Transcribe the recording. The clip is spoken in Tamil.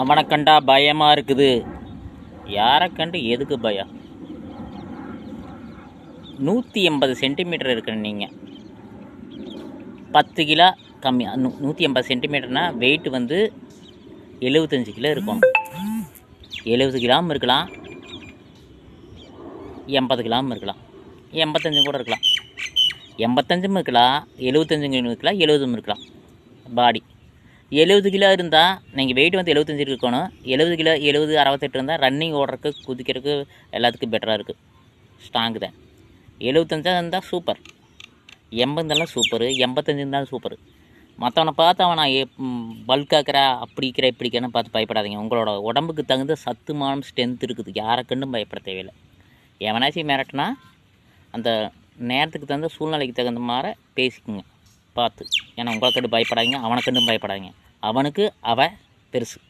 அவனை கண்டா பயமாக இருக்குது. யாரை கண்டு எதுக்கு பயம்? நூற்றி எண்பது சென்டிமீட்டர் இருக்கிற நீங்கள் பத்து கிலோ கம்மி நூ நூற்றி எண்பது சென்டிமீட்டர்னால் வெயிட் வந்து எழுபத்தஞ்சு கிலோ இருக்கும். எழுபது கிராம் இருக்கலாம். எண்பது கிராம் இருக்கலாம். எண்பத்தஞ்சு கூட இருக்கலாம். எண்பத்தஞ்சும் இருக்கலாம் எழுபத்தஞ்சும் இருக்கலாம் எழுபதும் இருக்கலாம். பாடி. எழுபது கிலோ இருந்தால் நீங்கள் வெயிட் வந்து எழுபத்தஞ்சு இருக்கணும். எழுபது கிலோ எழுபது அறுபத்தெட்டு இருந்தால் ரன்னிங் ஓடுறதுக்கு குதிக்கிறதுக்கு எல்லாத்துக்கும் பெட்டராக இருக்குது ஸ்ட்ராங்கு தான். எழுபத்தஞ்சா இருந்தால் சூப்பர் எண்பதெல்லாம் சூப்பர் எண்பத்தஞ்சு இருந்தாலும் சூப்பர் மற்றவனை பார்த்து அவனை பல்காக்கிறா அப்படி இருக்கிற இப்படி பார்த்து பயப்படாதீங்க. உங்களோட உடம்புக்கு தகுந்த சத்துமானம் ஸ்ட்ரென்த் இருக்குது. யாரை கண்டும் பயப்பட தேவையில்லை. எவனாச்சும் மிரட்டினா அந்த நேரத்துக்கு தகுந்த சூழ்நிலைக்கு தகுந்த மாதிரி பேசிக்குங்க. பார்த்து. ஏன்னா உங்களை கண்டு பயப்படாதீங்க அவனை கண்டும் பயப்படாதீங்க. அவனுக்கு அவ பெருசு.